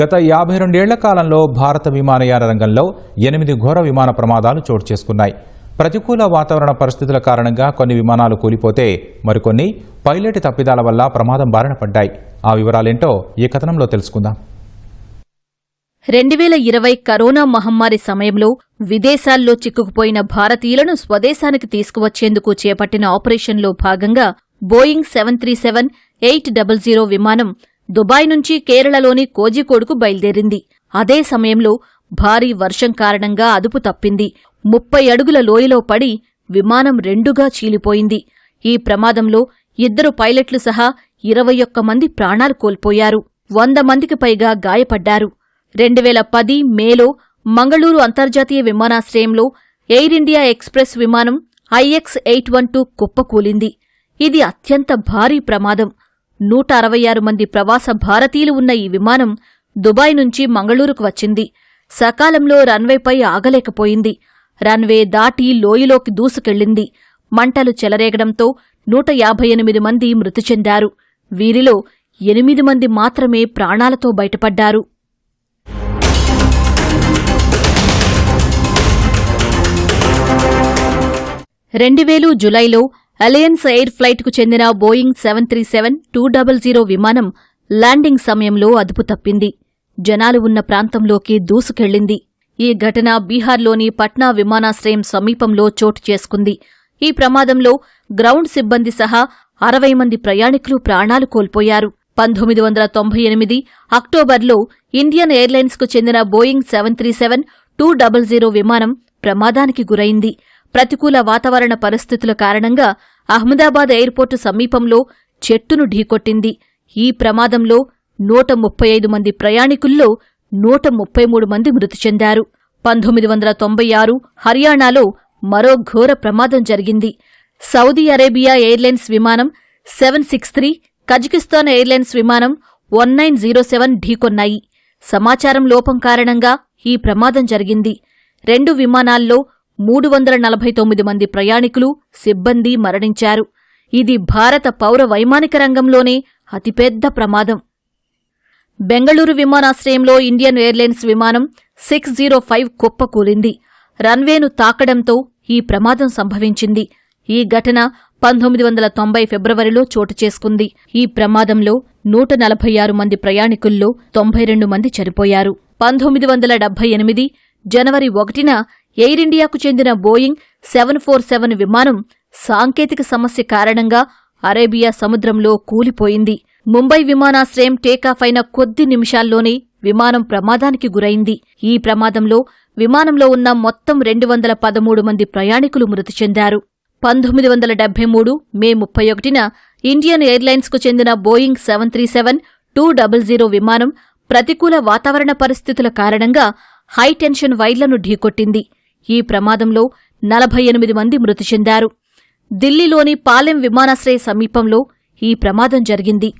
గత యాభై రెండేళ్ళ కాలంలో భారత విమానయాన రంగంలో ఎనిమిది ఘోర విమాన ప్రమాదాలు చోటు చేసుకున్నాయి. ప్రతికూల వాతావరణ పరిస్థితుల కారణంగా కొన్ని విమానాలు కూలిపోతే మరికొన్ని పైలట్ తప్పిదాల వల్ల ప్రమాదం బారిన పడ్డాయి. ఆ వివరాలేంటో ఈ కథనంలో తెలుసుకుందాం. రెండు వేల ఇరవై కరోనా మహమ్మారి సమయంలో విదేశాల్లో చిక్కుకుపోయిన భారతీయులను స్వదేశానికి తీసుకువచ్చేందుకు చేపట్టిన ఆపరేషన్లో భాగంగా Boeing seven three seven eight double zero విమానం దుబాయ్ నుంచి కేరళలోని కోజికోడుకు బయలుదేరింది. అదే సమయంలో భారీ వర్షం కారణంగా అదుపు తప్పింది. ముప్పై అడుగుల లోయలో పడి విమానం రెండుగా చీలిపోయింది. ఈ ప్రమాదంలో ఇద్దరు పైలట్లు సహా ఇరవై ఒక్క మంది ప్రాణాలు కోల్పోయారు. వంద మందికి పైగా గాయపడ్డారు. రెండువేల పది మేలో మంగళూరు అంతర్జాతీయ విమానాశ్రయంలో ఎయిర్ ఇండియా ఎక్స్ప్రెస్ విమానం ఐఎక్స్ ఎయిట్ వన్ టూ కుప్పకూలింది. ఇది అత్యంత భారీ ప్రమాదం. నూట అరవై ఆరు మంది ప్రవాస భారతీయులు ఉన్న ఈ విమానం దుబాయ్ నుంచి మంగళూరుకు వచ్చింది. సకాలంలో రన్వేపై ఆగలేకపోయింది. రన్వే దాటి లోయలోకి దూసుకెళ్ళింది మంటలు చెలరేగడంతో నూట యాభై ఎనిమిది మంది మృతి చెందారు. వీరిలో ఎనిమిది మంది మాత్రమే ప్రాణాలతో బయటపడ్డారు. రెండు వేలు జులైలో అలయన్స్ ఎయిర్ ఫ్లైట్కు చెందిన Boeing seven three seven two double zero విమానం ల్యాండింగ్ సమయంలో అదుపు తప్పింది. జనాలు ఉన్న ప్రాంతంలోకి దూసుకెళ్ళింది ఈ ఘటన బీహార్లోని పట్నా విమానాశ్రయం సమీపంలో చోటు చేసుకుంది. ఈ ప్రమాదంలో గ్రౌండ్ సిబ్బంది సహా అరవై మంది ప్రయాణికులు ప్రాణాలు కోల్పోయారు. పంతొమ్మిది వందల తొంభై ఎనిమిది అక్టోబర్లో ఇండియన్ ఎయిర్లైన్స్కు చెందిన Boeing seven three seven two double zero విమానం ప్రమాదానికి గురైంది. ప్రతికూల వాతావరణ పరిస్థితుల కారణంగా అహ్మదాబాద్ ఎయిర్పోర్టు సమీపంలో చెట్టును ఢీకొట్టింది. ఈ ప్రమాదంలో నూట ముప్పై ఐదు మంది ప్రయాణికుల్లో నూట ముప్పై మూడు మంది మృతి చెందారు. పంతొమ్మిది వందల తొంభై ఆరు హర్యానాలో మరో ఘోర ప్రమాదం జరిగింది. సౌదీ అరేబియా ఎయిర్లైన్స్ విమానం seven six three Kazakhstan airlines విమానం వన్ నైన్ జీరో సెవెన్ ఢీకొన్నాయి. సమాచారం లోపం కారణంగా ఈ ప్రమాదం జరిగింది. రెండు విమానాల్లో మూడు వందల నలభై తొమ్మిది మంది ప్రయాణికులు సిబ్బంది మరణించారు. ఇది భారత పౌర వైమానిక రంగంలోనే అతిపెద్ద ప్రమాదం. బెంగళూరు విమానాశ్రయంలో ఇండియన్ ఎయిర్లైన్స్ విమానం సిక్స్ జీరో ఫైవ్ కుప్పకూలింది. రన్వేను తాకడంతో ఈ ప్రమాదం సంభవించింది. ఈ ఘటన పంతొమ్మిది వందల తొంభై ఫిబ్రవరిలో చోటు చేసుకుంది. ఈ ప్రమాదంలో నూట నలభై ఆరు మంది ప్రయాణికుల్లో తొంభై రెండు మంది చనిపోయారు. పంతొమ్మిది వందల డెబ్బై ఎనిమిది జనవరి ఒకటిన ఎయిర్ ఇండియాకు చెందిన బోయింగ్ సెవెన్ ఫోర్ సెవెన్ విమానం సాంకేతిక సమస్య కారణంగా అరేబియా సముద్రంలో కూలిపోయింది. ముంబై విమానాశ్రయం టేకాఫ్ అయిన కొద్ది నిమిషాల్లోనే విమానం ప్రమాదానికి గురైంది. ఈ ప్రమాదంలో విమానంలో ఉన్న మొత్తం రెండు వందల పదమూడు మంది ప్రయాణికులు మృతి చెందారు. పంతొమ్మిది వందల డెబ్బై మూడు మే ముప్పై ఒకటిన ఇండియన్ ఎయిర్లైన్స్కు చెందిన Boeing seven three seven two double zero విమానం ప్రతికూల వాతావరణ పరిస్థితుల కారణంగా హైటెన్షన్ వైర్లను ఢీకొట్టింది. ఈ ప్రమాదంలో నలభై ఎనిమిది మంది మృతి చెందారు. ఢిల్లీలోని పాలెం విమానాశ్రయ సమీపంలో ఈ ప్రమాదం జరిగింది.